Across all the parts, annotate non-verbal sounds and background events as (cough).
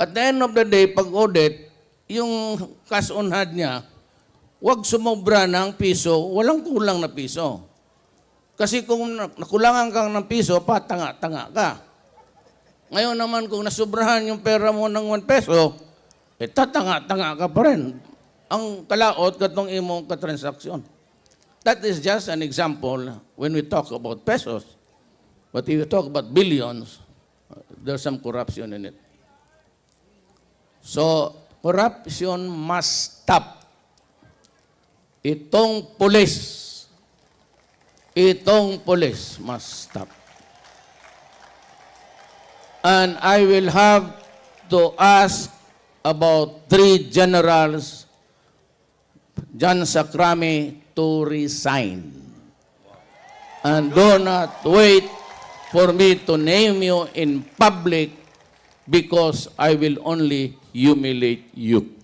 At the end of the day, pag audit, yung cash on hand niya, wag sumobra ng piso, walang kulang na piso. Kasi kung na- nakulangan kang ng piso, patanga-tanga ka. Ngayon naman, kung nasubrahan yung pera mo ng 1 peso, eh tatanga-tanga ka pa rin. Ang kalaot katong imong katransaksyon. That is just an example when we talk about pesos. But if you talk about billions, there's some corruption in it. So, corruption must stop. Itong pulis, itong pulis must stop. And I will have to ask about three generals, John Sacrame, to resign. And do not wait for me to name you in public because I will only humiliate you.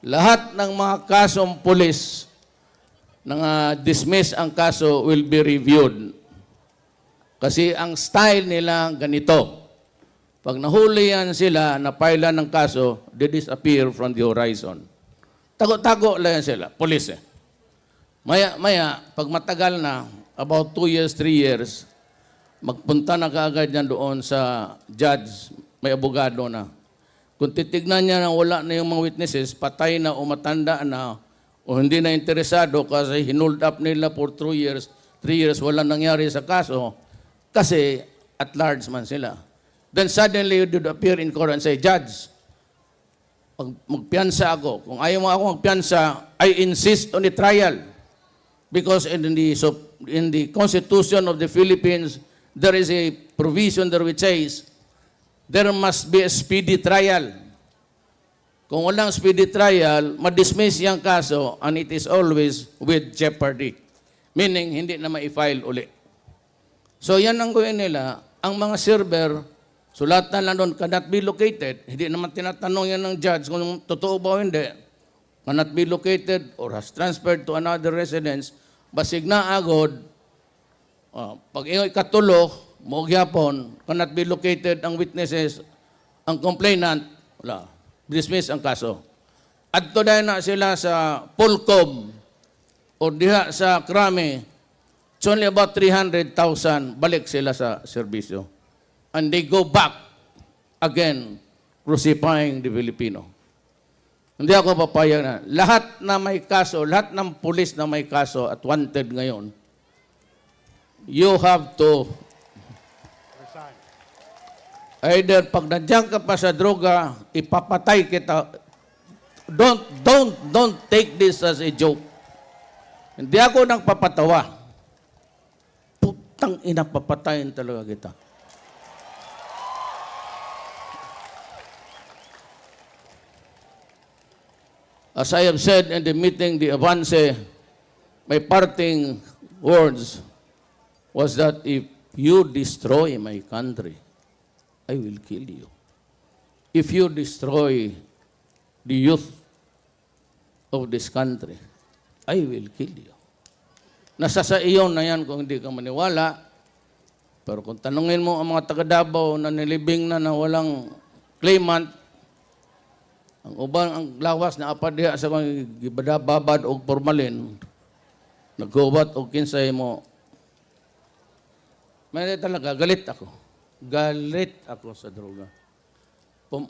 Lahat ng mga kasong pulis na dismiss ang kaso will be reviewed. Kasi ang style nila ganito. Pag nahuli yan sila, napailan ng kaso, they disappear from the horizon. Tago-tago lang yan sila, pulis eh. Maya, maya, pag matagal na, about two years, three years, magpunta na kaagad yan doon sa judge, may abogado na. Kung titignan niya na wala na yung mga witnesses, patay na o matanda na, o hindi na interesado kasi hinold up nila for two years, three years, wala nangyari sa kaso, kasi at large man sila. Then suddenly you would appear in court and say, Judge, pag magpiyansa ako, kung ayaw mo ako magpiyansa, I insist on the trial. Because in the, so, in the Constitution of the Philippines, there is a provision there which says, there must be a speedy trial. Kung walang speedy trial, madismiss yung kaso and it is always with jeopardy. Meaning, hindi na ma-file uli. So yan ang gawin nila. Ang mga server, sulatan lang doon, cannot be located. Hindi naman tinatanong yan ng judge kung totoo ba o hindi. Cannot be located or has transferred to another residence. Basig na agod, uh, pag ingoy katulo, mo gyapon, cannot be located ang witnesses, ang complainant, wala. Dismiss ang kaso. At to na sila sa Pulcom o diha sa Krame, it's only about 300,000 balik sila sa serbisyo. And they go back again crucifying the Filipino. Hindi ako papayag na. Lahat na may kaso, lahat ng pulis na may kaso at wanted ngayon, you have to either pag nandiyan ka pa sa droga, ipapatay kita. Don't, don't, don't take this as a joke. Hindi ako nang papatawa. Putang ina, papatayin talaga kita. As I have said in the meeting, the Avance, my parting words was that if you destroy my country, I will kill you. If you destroy the youth of this country, I will kill you. Nasa sa iyo na yan kung hindi ka maniwala. Pero kung tanungin mo ang mga taga Davao na nilibing na na walang claimant, ang uban ang lawas na apa diha sa mga gibadababad og formalin, nagkubat og kinsay mo. May talaga galit ako. Galit ako sa droga. Pum,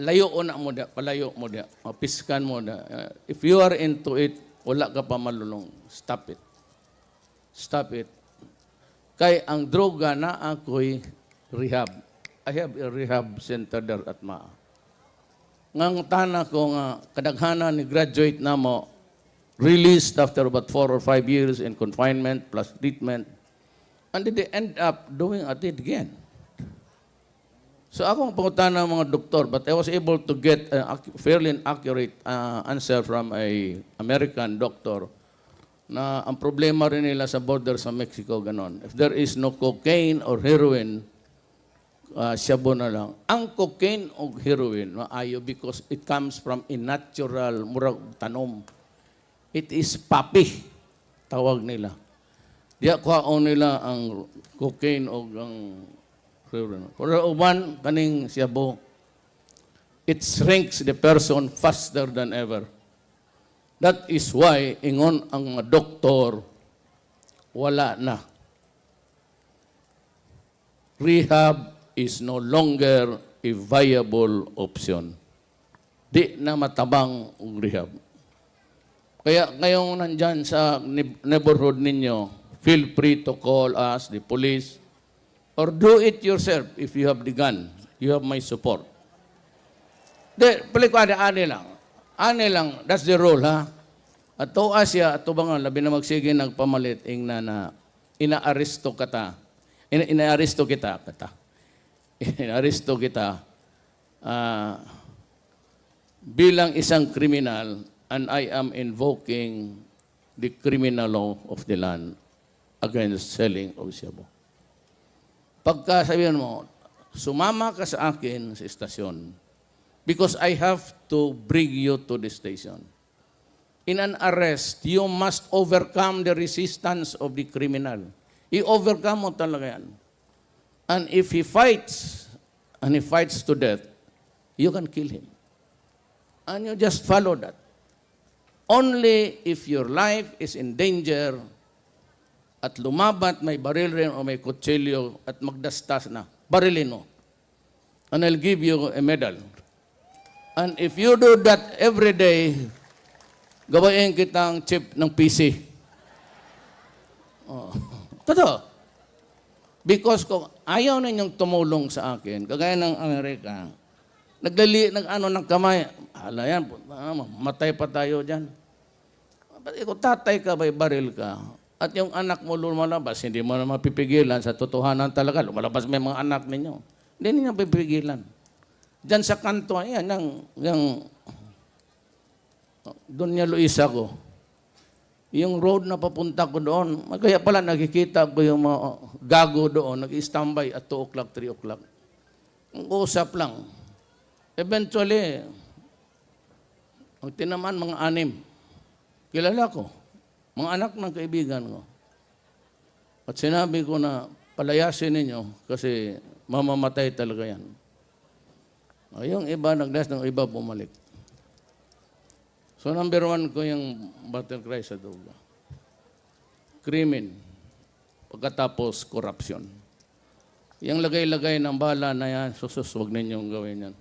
layo na mo da, palayo mo da, mapiskan mo da. Uh, if you are into it, wala ka pa malulong. Stop it. Stop it. Kay ang droga na ako'y rehab. I have a rehab center there at Maa. Ngang tana ko nga kadaghana ni graduate na mo released after about four or five years in confinement plus treatment and they end up doing it again. So ako ang pangutan ng mga doktor but I was able to get a fairly accurate uh, answer from a American doctor na ang problema rin nila sa border sa Mexico ganon. If there is no cocaine or heroin, uh, shabu na lang. Ang cocaine o heroin, maayo because it comes from a natural, murag tanom. It is papi, tawag nila. Diya kuhaon nila ang cocaine o ang Pero uban, kaning shabu, it shrinks the person faster than ever. That is why, ingon ang mga doktor, wala na. Rehab is no longer a viable option. Di na matabang ang rehab. Kaya ngayong nandyan sa neighborhood ninyo, feel free to call us, the police, or do it yourself if you have the gun. You have my support. Di, palik ko ani lang. Ani lang, that's the rule, ha? At to Asya, at to bangon, labi na magsige nagpamalit, ing na na, inaaresto kata. Ina, inaaresto kita, kata. (laughs) Inaaresto kita ah, bilang isang kriminal and I am invoking the criminal law of the land against selling of shabu. Pagka sabihin mo, sumama ka sa akin sa istasyon because I have to bring you to the station. In an arrest, you must overcome the resistance of the criminal. I-overcome mo talaga yan. And if he fights, and he fights to death, you can kill him. And you just follow that. Only if your life is in danger at lumabat, may baril rin o may kutsilyo at magdastas na, barilin mo. And I'll give you a medal. And if you do that every day, gawain kitang chip ng PC. Oh. (laughs) Totoo. Because kung ayaw ninyong tumulong sa akin, kagaya ng Amerika, naglali, nag ano ng kamay, hala yan, matay pa tayo dyan. Ba't ikaw tatay ka, may baril ka, at yung anak mo lumalabas, hindi mo na mapipigilan sa totohanan talaga, lumalabas may mga anak ninyo. Hindi ninyo pipigilan. Diyan sa kanto, ayan, yung, yung doon niya Luisa ko. Yung road na papunta ko doon, kaya pala nakikita ko yung mga gago doon, nag-standby at 2 o'clock, 3 o'clock. Ang usap lang. Eventually, ang tinaman mga anim. Kilala ko. Mga anak ng kaibigan ko. At sinabi ko na palayasin ninyo kasi mamamatay talaga yan. O, yung iba, nagdas ng iba bumalik. So number one ko yung battle cry sa duga. Krimen. Pagkatapos, corruption. Yung lagay-lagay ng bala na yan, susus, huwag ninyong gawin yan.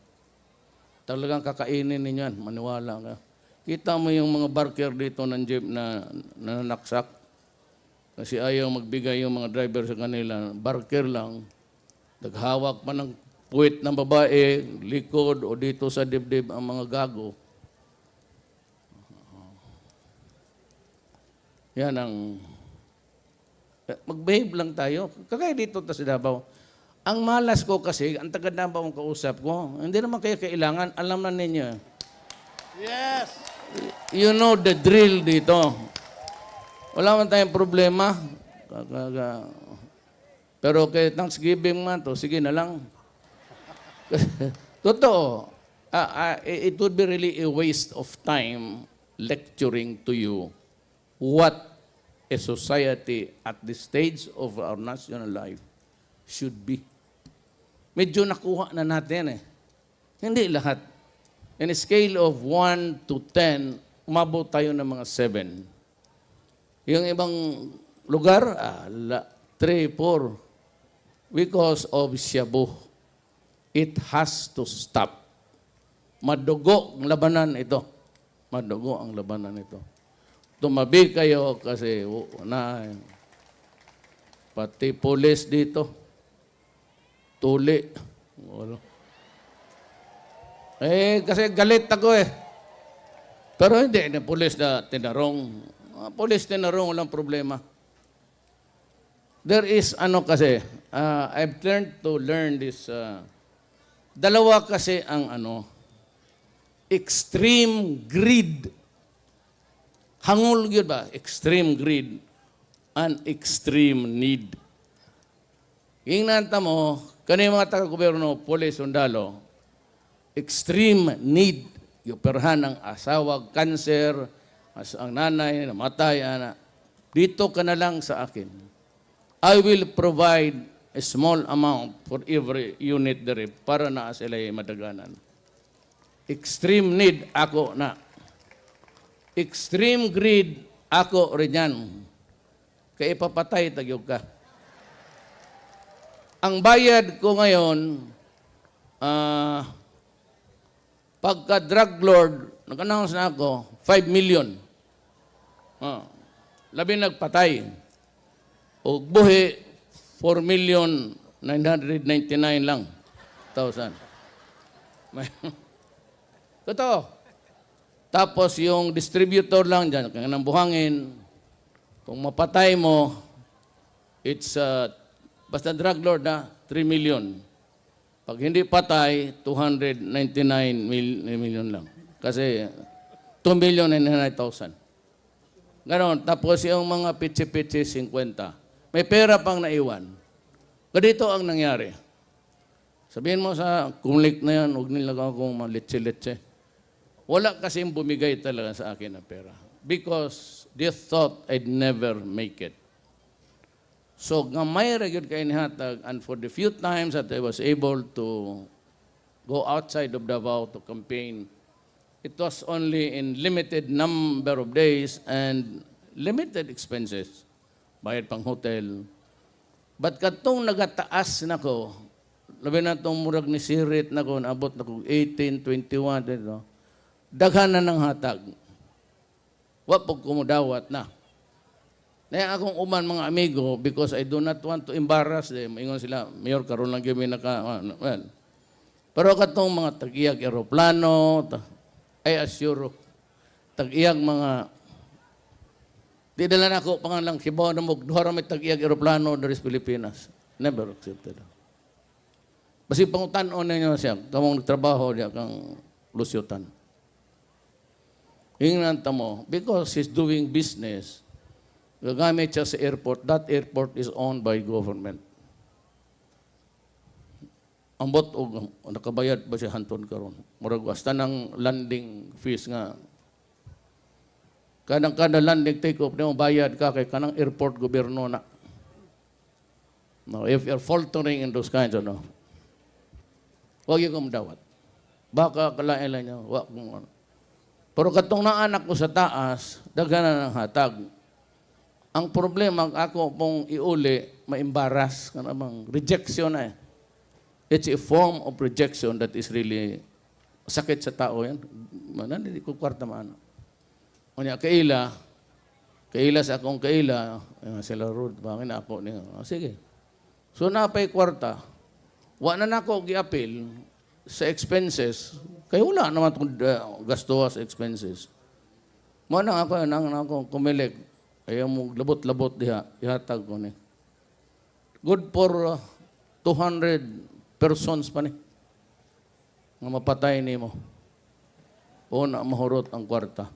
Talagang kakainin ninyo yan, maniwala ka. Kita mo yung mga barker dito ng jeep na nanaksak. Kasi ayaw magbigay yung mga driver sa kanila. Barker lang. Naghawak pa ng puwit ng babae, likod o dito sa dibdib ang mga gago. Yan ang... Mag-behave lang tayo. Kagaya dito sa Davao. Ang malas ko kasi, ang taga Davao ang kausap ko, hindi naman kayo kailangan, alam na ninyo. Yes. You know the drill dito. Wala man tayong problema. Kakaga. Pero kay Thanksgiving man to, sige na lang. (laughs) Totoo. Ah, ah, it would be really a waste of time lecturing to you what a society at this stage of our national life should be. Medyo nakuha na natin eh. Hindi lahat. In a scale of 1 to 10, umabot tayo ng mga 7. Yung ibang lugar, ah, 3, 4. Because of Shabu. It has to stop. Madugo ang labanan ito. Madugo ang labanan ito tumabi kayo kasi na pati pulis dito tuli Wala. Eh kasi galit ako eh. Pero hindi na pulis na tinarong. Ah, pulis tinarong walang problema. There is ano kasi ah, I've learned to learn this ah, dalawa kasi ang ano extreme greed. Hangul yun ba? Extreme greed and extreme need. Yung nanta mo, kanina mga taga-gobyerno, polis, sundalo, extreme need. Yung perhan ng asawa, cancer, as ang nanay, namatay, ana. Dito ka na lang sa akin. I will provide a small amount for every unit there para na sila madaganan. Extreme need ako na. Extreme greed ako rin yan. Kaya ipapatay tagyog ka. Ang bayad ko ngayon, ah, pagka drug lord, nag-announce na ako, 5 million. Ah, labi nagpatay. O buhi, 4 million 999 lang. Thousand. May- (laughs) Totoo. Tapos yung distributor lang dyan, kaya ng buhangin, kung mapatay mo, it's, uh, basta drug lord na, 3 million. Pag hindi patay, 299 mil- million lang. Kasi 2 million and 900,000. Ganon. Tapos yung mga pitsi-pitsi, 50. May pera pang naiwan. Ganito ang nangyari. Sabihin mo sa kumlik na yan, huwag nila akong malitsi-litsi. Wala kasing bumigay talaga sa akin ng pera. Because they thought I'd never make it. So, gamay ra gyud kay nihatag and for the few times that I was able to go outside of Davao to campaign, it was only in limited number of days and limited expenses. Bayad pang hotel. But katong nagataas na ko, labi na itong murag ni Sirit na ko, naabot na ko 18, 21, dito, daghan na ng hatag. Wa pag kumudawat na. Kaya akong uman mga amigo, because I do not want to embarrass them, ingon sila, Mayor, karoon lang kami naka, ah, well. Pero katong mga tag-iyag aeroplano, I assure, tag-iyag mga, di dala na ako pangalang kibaw na mo, duha ra may tag-iyag aeroplano dari Pilipinas. Never accepted. Basi pangutan-on ninyo siya, kamong nagtrabaho diya kang lusyutan. Ingnan ta mo, because he's doing business, gagamit siya sa airport, that airport is owned by government. Ambot og nakabayad ba siya hanton karon? Murag basta ng landing fees nga. Kadang kada landing take off nimo bayad ka kay kanang airport gobyerno na. No, if you're faltering in those kinds of no. Huwag yung kumdawat. Baka kalain lang niya. Wag kung ano. Pero katong naanak ko sa taas, daghan na ng hatag. Ang problema, ako pong iuli, maimbaras, ka rejection na eh. It's a form of rejection that is really sakit sa tao yan. Hindi ko kwarta maano. Kanya, kaila, kaila sa akong kaila, eh, sila Rod, bangin ako niya. Ah, sige. So, napay kwarta. Wa na nako gi-appeal sa expenses. Kaya wala naman itong uh, gasto sa expenses. Mo na ako, nang ako kumilig. Ayaw mo labot-labot diha, ihatag ko ni. Good for uh, 200 persons pa ni. Nga mapatay ni mo. O na mahurot ang kwarta.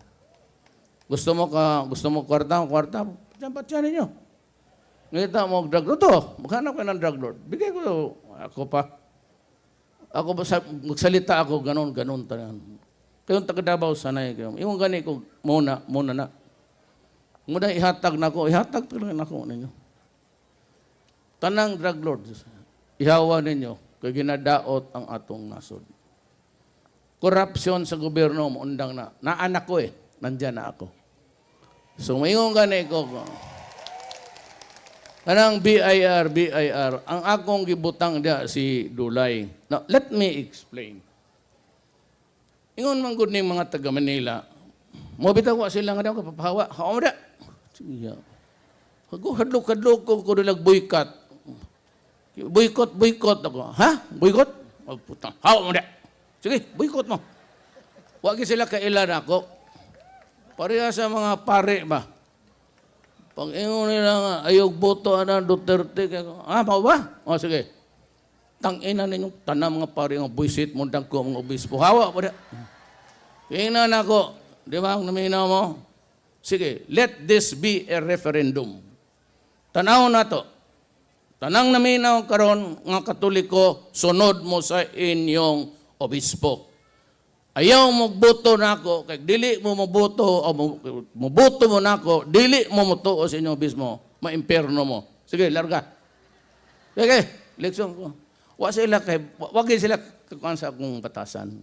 Gusto mo ka, gusto mo kwarta, kwarta, diyan pa tiyan ninyo. Ngita mo, drug lord to, maghanap ka ng drug lord. Bigay ko, ako pa. Ako ba, sa- magsalita ako, ganon, ganon. Kayong taga Davao, sanay kayo. Yung gani ko, muna, muna na. Muna ihatag na ko, ihatag talaga na ko ninyo. Tanang drug lord, ihawa ninyo, kay ginadaot ang atong nasod. Korupsyon sa gobyerno, maundang na. Naanak ko eh, nandyan na ako. So, mayroon gani ko, Kanang BIR, BIR, ang akong gibutang dia si Dulay. Now, let me explain. Ingon man gud ning mga taga Manila. Mo bitaw sila nga daw kapapahawa. Hawa da. Siya. Ako hadlok-hadlok ko ko nilag boycott. Boycott, boycott ako. Ha? Boycott? Oh, putang. Hawa mo da. Sige, boycott mo. Wag sila kailan ako. Pareha sa mga pare ba? Pag ingon nila nga, ayog boto ana Duterte. Ah, mau ba? O, sige. Tangina ninyo, tanang mga pare nga buisit mo dang ko mga obispo. Hawa pa da. Tingnan ako, di ba, ang naminaw mo? Sige, let this be a referendum. Tanaw na to. Tanang naminaw karon nga katoliko, sunod mo sa inyong obispo. Ayaw mo boto na ako, kay dili mo moboto o moboto mo na ako, dili mo motuo sa inyong obispo, maimperno mo. Sige, larga. Sige, leksyon ko. Wa sila kay, wag sila kakuan sa akong batasan.